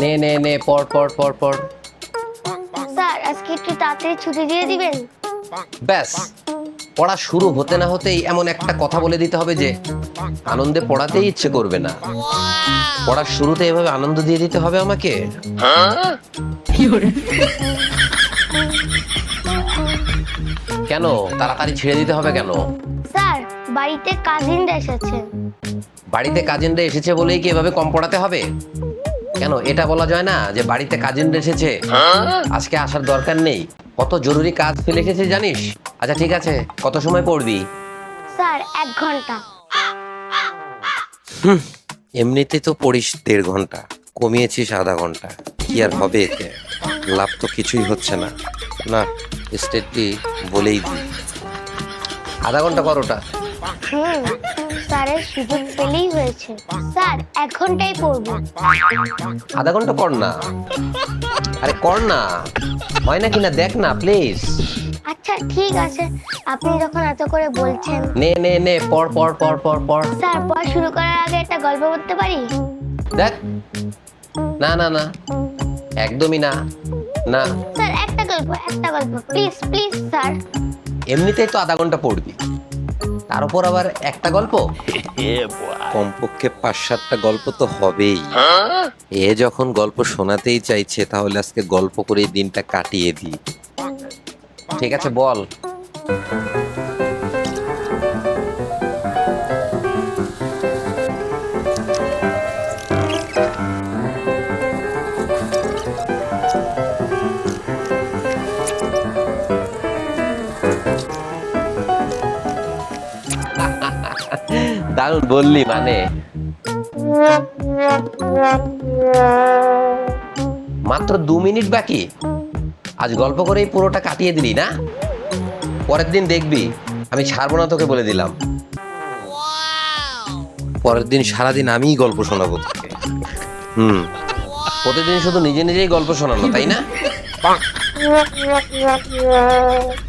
নে নে নে পড় পড় পড় পড়। স্যার আজকে একটু তাড়াতাড়ি ছুটি দিয়ে দিবেন? ব্যাস পড়া শুরু হতে না হতেই এমন একটা কথা বলে দিতে হবে যে আনন্দে পড়াতেই ইচ্ছে করবে না। পড়ার শুরুতে এভাবে আনন্দ দিয়ে দিতে হবে আমাকে? কেন? তাড়াতাড়ি ছেড়ে দিতে হবে কেন? স্যার বাড়িতে কাজিনরা এসেছে। বাড়িতে কাজিনরা এসেছে বলেই কি এভাবে কম পড়াতে হবে? কেন? এটা বলা যায় না যে বাড়িতে কাজিনরা এসেছে। আজকে আসার দরকার নেই। কত জরুরি কাজ ফেলে এসেছে জানিস? আচ্ছা ঠিক আছে। কত সময় পড়বি? স্যার এক ঘণ্টা। এমনিতে তো পড়িস দেড় ঘণ্টা কমিয়েছিস আধা ঘণ্টা। কি আর হবে এতে? লাভ তো কিছুই হচ্ছে না। না স্টেটটি বলেই দিই। আধা ঘণ্টা কর ওটা। হুম স্যারের সুযোগ পেলেই হয়েছে। স্যার এক ঘন্টাই পড়ব। আধা ঘণ্টা কর না? আরে কর না। হয় না কিনা দেখ না প্লিজ। আচ্ছা ঠিক আছে। আপনি যখন এত করে বলছেন নে নে নে পর পর পর পড় পড়। স্যার পড়া শুরু করার আগে একটা গল্প বলতে পারি? দেখ। না না না। একদমই না। না। স্যার একটা গল্প একটা গল্প। Please please sir. এমনিতেই তো আধা ঘণ্টা পড়বি। তার উপর আবার একটা গল্প? কমপক্ষে পাঁচ সাতটা গল্প তো হবেই। এ যখন গল্প শোনাতেই চাইছে তাহলে আজকে গল্প করে দিনটা কাটিয়ে দিই। ঠিক আছে বল। দারুণ বললি মানে। মাত্র দু মিনিট বাকি। আজ গল্প করেই পুরোটা কাটিয়ে দিলি না? পরের দিন দেখবি, আমি ছাড়বো না তোকে বলে দিলাম। পরের দিন সারাদিন আমিই গল্প শোনাবো তোকে। হুম। প্রতিদিন শুধু নিজে নিজেই গল্প শোনানো, তাই না?